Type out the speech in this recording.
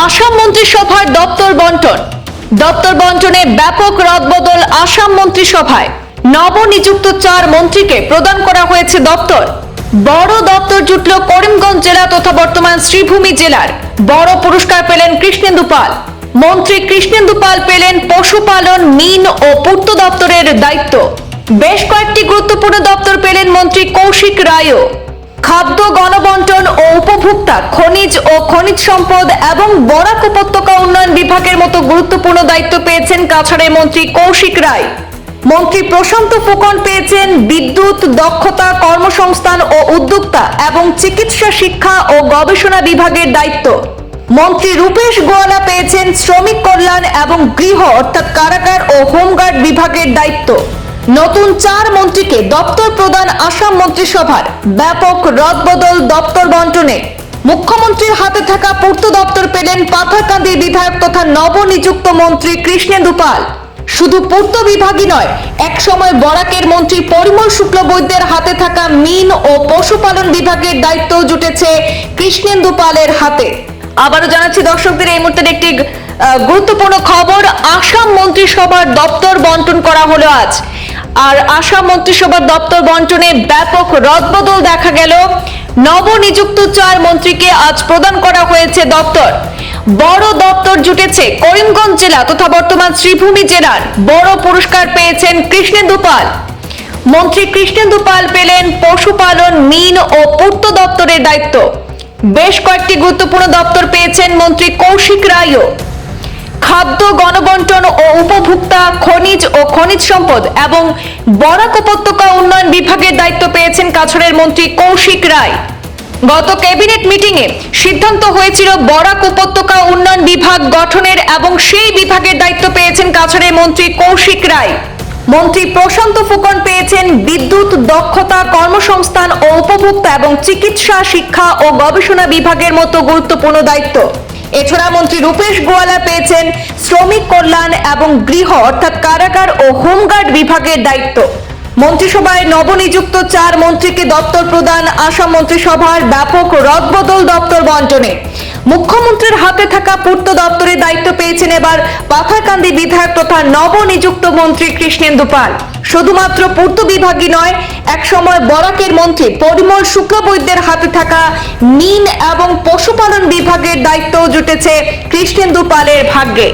আসাম মন্ত্রিসভার দপ্তর বন্টন। দপ্তর বন্টনে ব্যাপক রদবদল আসাম মন্ত্রিসভায়। নবনিযুক্ত চার মন্ত্রীকে প্রদান করা হয়েছে দপ্তর। বড় দপ্তর জুটল করিমগঞ্জ জেলা তথা বর্তমান শ্রীভূমি জেলার। বড় পুরস্কার পেলেন কৃষ্ণেন্দু পাল। মন্ত্রী কৃষ্ণেন্দু পাল পেলেন পশুপালন, মিন ও পূর্ত দপ্তরের দায়িত্ব। বেশ কয়েকটি গুরুত্বপূর্ণ দপ্তর পেলেন মন্ত্রী কৌশিক রায়ও। খাদ্য গণবন্টন ও উপভোক্তা খনিজ ও খনিজ সম্পদ এবং বরাক উপত্যকা উন্নয়ন বিভাগের মতো গুরুত্বপূর্ণ দায়িত্ব পেয়েছেন কাছাড়ের মন্ত্রী কৌশিক রায়। মন্ত্রী প্রশান্ত ফুকন পেয়েছেন বিদ্যুৎ, দক্ষতা, কর্মসংস্থান ও উদ্যোক্তা এবং চিকিৎসা, শিক্ষা ও গবেষণা বিভাগের দায়িত্ব। মন্ত্রী রূপেশ গোয়ালা পেয়েছেন শ্রমিক কল্যাণ এবং গৃহ অর্থাৎ কারাগার ও হোমগার্ড বিভাগের দায়িত্ব। নতুন চার মন্ত্রীকে দপ্তর প্রদান আসাম মন্ত্রিসভার ব্যাপক রদবদল দপ্তর বন্টনে। মুখ্যমন্ত্রীর হাতে থাকা পূর্ত দপ্তর পেলেন পাথারকান্দির বিধায়ক তথা নবনিযুক্ত মন্ত্রী কৃষ্ণেন্দু পাল শুধু পূর্ত বিভাগই নয়, একসময় বরাকের মন্ত্রী পরিমল শুক্লবৈদ্যের হাতে থাকা মিন ও পশুপালন বিভাগের দায়িত্ব জুটেছে কৃষ্ণেন্দু পালের হাতে। আবারও জানাচ্ছি দর্শকদের, এই মুহূর্তে একটি গুরুত্বপূর্ণ খবর, আসাম মন্ত্রিসভার দপ্তর বন্টন করা হলো আজ। আর আসাম মন্ত্রিসভার দপ্তর বন্টনে ব্যাপক রদবদল দেখা গেল। নবনিযুক্ত চার মন্ত্রীকে আজ প্রদান করা হয়েছে দপ্তর। বড় দপ্তর জুটেছে করিমগঞ্জ জেলা তথা বর্তমান শ্রীভূমি জেলার। বড় পুরস্কার পেয়েছেন কৃষ্ণেন্দু পাল। মন্ত্রী কৃষ্ণেন্দু পাল পেলেন পশুপালন, মিন ও পূর্ত দপ্তরের দায়িত্ব। বেশ কয়েকটি গুরুত্বপূর্ণ দপ্তর পেয়েছেন মন্ত্রী কৌশিক রায়ও। খাদ্য, গণবন্টন ও উপভোক্তা খনিজ সম্পদ এবং বরাক উপত্যকা উন্নয়ন বিভাগের দায়িত্ব পেয়েছেন কাছড়ের মন্ত্রী কৌশিক রায়। গত ক্যাবিনেট মিটিং এ সিদ্ধান্ত হয়েছিল বরাক উপত্যকা উন্নয়ন বিভাগ গঠনের এবং সেই বিভাগের দায়িত্ব পেয়েছেন কাছড়ের মন্ত্রী কৌশিক রায়। মন্ত্রী প্রশান্ত ফুকন পেয়েছেন বিদ্যুৎ দক্ষতা কর্মসংস্থান ও উপভোক্তা এবং চিকিৎসা, শিক্ষা ও গবেষণা বিভাগের মতো গুরুত্বপূর্ণ দায়িত্ব। এছাড়া মন্ত্রী রূপেশ গোয়ালা পেয়েছেন শ্রমিক কল্যাণ এবং গৃহ, অর্থাৎ কারাগার ও হোমগার্ড বিভাগের দায়িত্ব। মন্ত্রিসভায় নবনিযুক্ত চার মন্ত্রীকে দপ্তর প্রদান আসাম মন্ত্রিসভার ব্যাপক রদবদল দপ্তর বন্টনে মুখ্যমন্ত্রীর হাতে থাকা পূর্ত দপ্তরের দায়িত্ব পেয়েছেন এবার পাথারকান্দি বিধায়ক তথা নবনিযুক্ত মন্ত্রী কৃষ্ণেন্দু পাল। শুধুমাত্র পূর্ত বিভাগই নয় একসময় বরাকের মন্ত্রী পরিমল শুক্লবৈদ্যের হাতে থাকা মিন এবং পশুপালন বিভাগের দায়িত্ব জুটেছে কৃষ্ণেন্দু পালের ভাগ্যে।